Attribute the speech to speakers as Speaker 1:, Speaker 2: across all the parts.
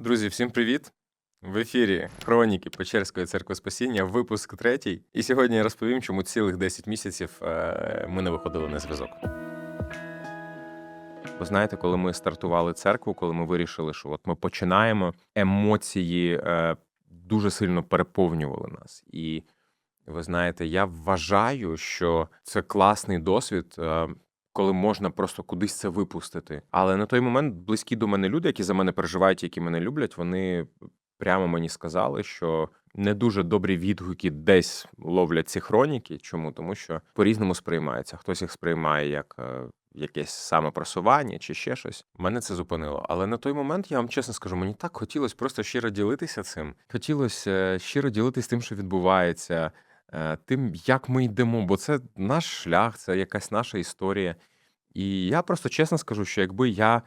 Speaker 1: Друзі, всім привіт! В ефірі Хроніки Печерської церкви Спасіння, випуск третій. І сьогодні я розповім, чому цілих 10 місяців е, ми не виходили на зв'язок. Ви знаєте, коли ми стартували церкву, коли ми вирішили, що от ми починаємо, емоції е, дуже сильно переповнювали нас. І ви знаєте, я вважаю, що це класний досвід. Коли можна просто кудись це випустити. Але на той момент близькі до мене люди, які за мене переживають, які мене люблять, вони прямо мені сказали, що не дуже добрі відгуки десь ловлять ці хроніки. Чому? Тому що по-різному сприймається. Хтось їх сприймає як е, якесь самопросування чи ще щось. Мене це зупинило. Але на той момент я вам чесно скажу, мені так хотілося просто щиро ділитися цим. Хотілося е, щиро ділитися тим, що відбувається. Е, Тим, як ми йдемо, бо це наш шлях, це якась наша історія. І я просто чесно скажу, що якби я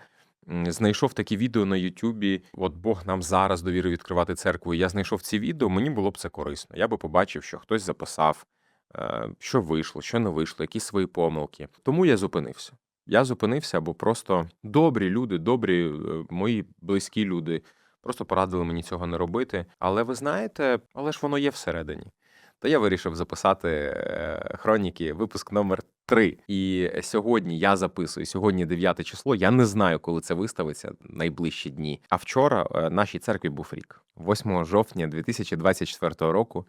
Speaker 1: знайшов такі відео на Ютубі, от Бог нам зараз довірив відкривати церкву, і я знайшов ці відео, мені було б це корисно. Я би побачив, що хтось записав, е, що вийшло, що не вийшло, якісь свої помилки. Тому я зупинився. Я зупинився, бо просто добрі люди, добрі е, мої близькі люди просто порадили мені цього не робити. Але ви знаєте, але ж воно є всередині. То я вирішив записати е, хроніки, випуск номер 3. І сьогодні я записую, сьогодні 9 число. Я не знаю, коли це виставиться найближчі дні. А вчора е, нашій церкві був рік, 8 жовтня 2024 року.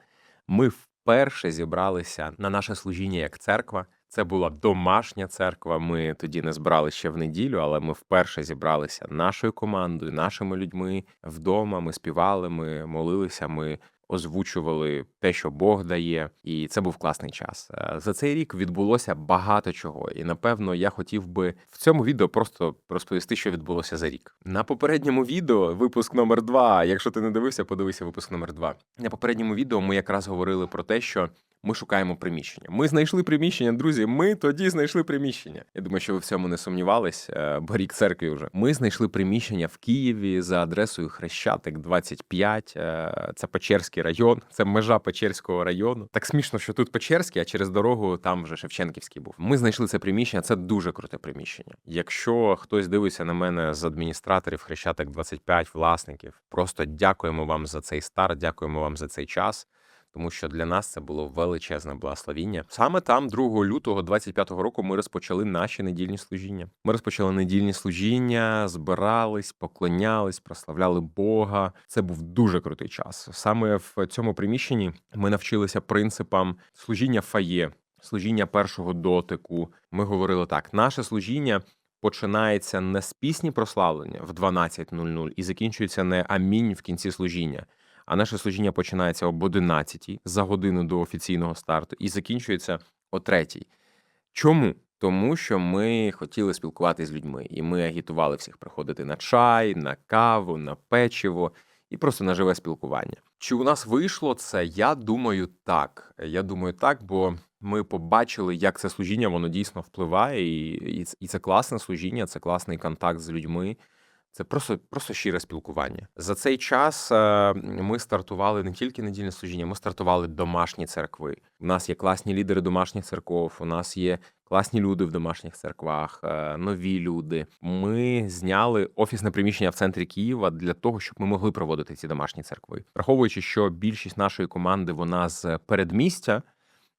Speaker 1: Ми вперше зібралися на наше служіння як церква. Це була домашня церква. Ми тоді не збирали ще в неділю, але ми вперше зібралися нашою командою, нашими людьми вдома. Ми співали, ми молилися. Ми озвучували те, що Бог дає, і це був класний час. Е, За цей рік відбулося багато чого, і напевно я хотів би в цьому відео просто розповісти, що відбулося за рік. На попередньому відео, випуск номер 2, Якщо ти не дивився, подивися випуск номер 2. На попередньому відео ми якраз говорили про те, що. Ми шукаємо приміщення. Ми знайшли приміщення, друзі. Ми тоді знайшли приміщення. Я думаю, що ви в цьому не сумнівались, е, бо рік церкві вже. Ми знайшли приміщення в Києві за адресою Хрещатик 25. Е, Це Печерський район, це межа Печерського району. Так смішно, що тут Печерський, а через дорогу там вже Шевченківський був. Ми знайшли це приміщення. Це дуже круте приміщення. Якщо хтось дивиться на мене з адміністраторів Хрещатик 25 власників, просто дякуємо вам за цей старт, дякуємо вам за цей час тому що для нас це було величезне благословіння. Саме там, 2 лютого 25-го року, ми розпочали наші недільні служіння. Ми розпочали недільні служіння, збирались, поклонялись, прославляли Бога. Це був дуже крутий час. Саме в цьому приміщенні ми навчилися принципам служіння фає, служіння першого дотику. Ми говорили так: наше служіння. Починається не з пісні прославлення в 12.00 і закінчується не амінь в кінці служіння. А наше служіння починається об 11 за годину до офіційного старту і закінчується о 3. Чому? Тому що ми хотіли спілкуватися з людьми, і ми агітували всіх приходити на чай, на каву, на печиво і просто на живе спілкування. Чи у нас вийшло це? Я думаю, так. Я думаю, так, бо ми побачили, як це служіння воно дійсно впливає, і, і, і це класне служіння, це класний контакт з людьми. Це просто просто щире спілкування. За цей час е, ми стартували не тільки недільне служіння, ми стартували домашні церкви. У нас є класні лідери домашніх церков. У нас є класні люди в домашніх церквах, е, нові люди. Ми зняли офісне приміщення в центрі Києва для того, щоб ми могли проводити ці домашні церкви, враховуючи, що більшість нашої команди вона з передмістя.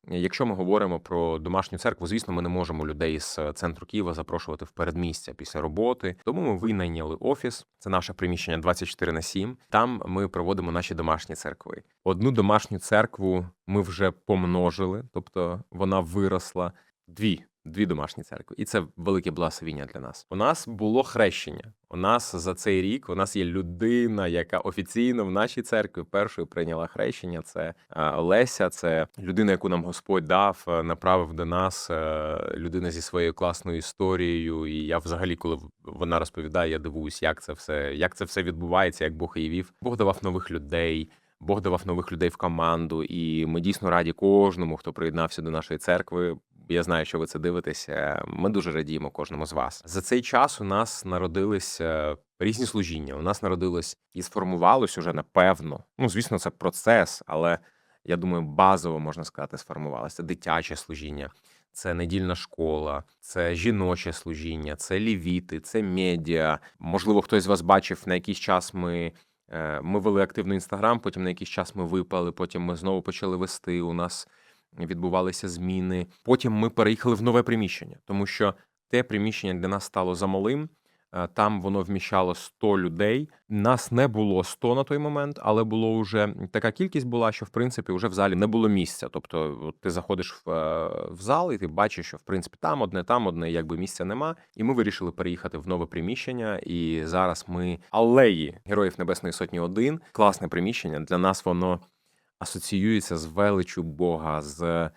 Speaker 1: Якщо ми говоримо про домашню церкву, звісно, ми не можемо людей з центру Києва запрошувати в передмістя після роботи. Тому ми винайняли офіс. Це наше приміщення 24 на 7. Там ми проводимо наші домашні церкви. Одну домашню церкву ми вже помножили, тобто вона виросла. Дві дві домашні церкви, і це велике благословіння для нас. У нас було хрещення. У нас за цей рік у нас є людина, яка офіційно в нашій церкві першою прийняла хрещення. Це Леся, це людина, яку нам Господь дав, е, направив до нас. е, Людина зі своєю класною історією. І я, взагалі, коли вона розповідає, я дивуюсь, як це все, як це все відбувається, як Бог її вів. Бог давав нових людей. Бог давав нових людей в команду, і ми дійсно раді кожному, хто приєднався до нашої церкви. Я знаю, що ви це дивитесь. Е, Ми дуже радіємо кожному з вас. За цей час у нас народились е, різні служіння. У нас народилось і сформувалось уже напевно. Ну, звісно, це процес, але я думаю, базово можна сказати, сформувалося. Дитяче служіння. це недільна школа, це жіноче служіння, це лівіти, це медіа. Можливо, хтось з вас бачив на якийсь час ми. е, Ми вели активно інстаграм, потім на якийсь час ми випали, потім ми знову почали вести. У нас відбувалися зміни. Потім ми переїхали в нове приміщення, тому що те приміщення для нас стало замалим. Е, Там воно вміщало 100 людей. Нас не було 100 на той момент, але було вже така кількість була, що в принципі вже в залі не було місця. Тобто, ти заходиш в, е, в зал, і ти бачиш, що в принципі там одне, там одне, якби місця нема. І ми вирішили переїхати в нове приміщення. І зараз ми алеї Героїв Небесної Сотні 1. Класне приміщення. Для нас воно асоціюється з величю Бога, з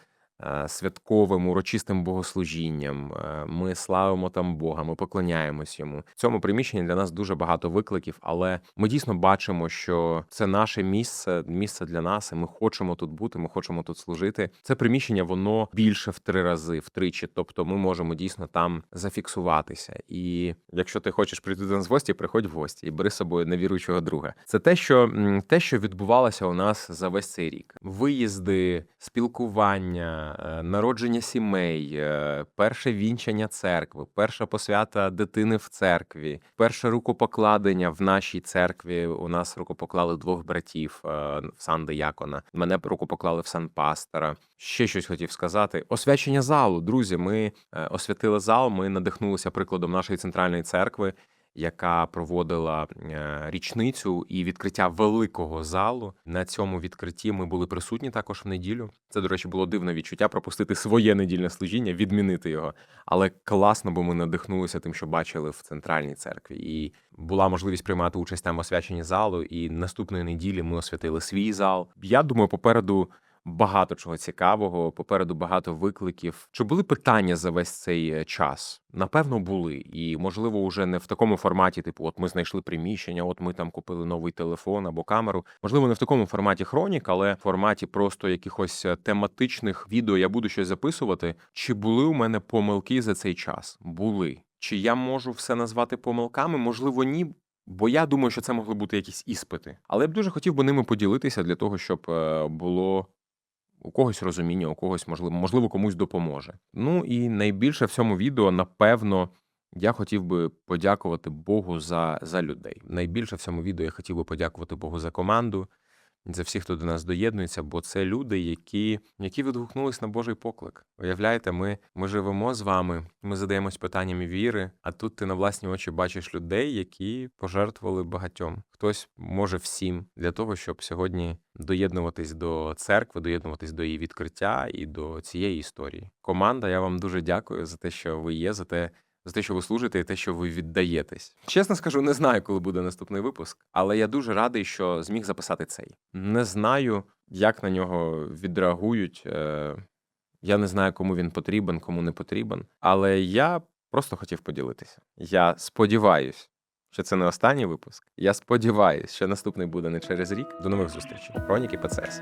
Speaker 1: святковим урочистим богослужінням. Е, Ми славимо там Бога, ми поклоняємось йому. В цьому приміщенні для нас дуже багато викликів, але ми дійсно бачимо, що це наше місце, місце для нас, і ми хочемо тут бути. Ми хочемо тут служити. Це приміщення воно більше в три рази, втричі. Тобто, ми можемо дійсно там зафіксуватися. І якщо ти хочеш прийти до нас в гості, приходь в гості і бери з собою невіруючого друга. Це те, що те, що відбувалося у нас за весь цей рік: виїзди, спілкування, е, народження сімей, е, перше вінчання церкви, перша посвята дитини в церкві, перше рукопокладення в нашій церкві. У нас рукопоклали двох братів е, в сан Диякона. Мене рукопоклали в сан пастора. Ще щось хотів сказати. Освячення залу. Друзі, ми е, освятили зал. Ми надихнулися прикладом нашої центральної церкви, яка проводила е, річницю і відкриття великого залу. На цьому відкритті ми були присутні також в неділю. Це, до речі, було дивне відчуття пропустити своє недільне служіння, відмінити його. Але класно, бо ми надихнулися тим, що бачили в центральній церкві, і була можливість приймати участь там в освяченні залу. І наступної неділі ми освятили свій зал. Я думаю, попереду. Багато чого цікавого, попереду багато викликів. Чи були питання за весь цей е, час? Напевно, були, і можливо, вже не в такому форматі, типу, от ми знайшли приміщення, от ми там купили новий телефон або камеру. Можливо, не в такому форматі хронік, але в форматі просто якихось е, тематичних відео я буду щось записувати. Чи були у мене помилки за цей час? Були. Чи я можу все назвати помилками? Можливо, ні. Бо я думаю, що це могли бути якісь іспити. Але я б дуже хотів би ними поділитися для того, щоб е, було у когось розуміння, у когось можливо, можливо, комусь допоможе. Ну і найбільше в цьому відео, напевно, я хотів би подякувати Богу за, за людей. Найбільше в цьому відео я хотів би подякувати Богу за команду, за всіх, хто до нас доєднується, бо це люди, які, які відгукнулись на Божий поклик. Уявляєте, ми, ми живемо з вами, ми задаємось питаннями віри, а тут ти на власні очі бачиш людей, які пожертвували багатьом. Хтось може всім для того, щоб сьогодні доєднуватись до церкви, доєднуватись до її відкриття і до цієї історії. Команда, я вам дуже дякую за те, що ви є, за те, за те, що ви служите, і те, що ви віддаєтесь. Чесно скажу, не знаю, коли буде наступний випуск, але я дуже радий, що зміг записати цей. Не знаю, як на нього відреагують. е, Я не знаю, кому він потрібен, кому не потрібен. Але я просто хотів поділитися. Я сподіваюсь, що це не останній випуск. Я сподіваюся, що наступний буде не через рік. До нових зустрічей. Хроніки ПЦС.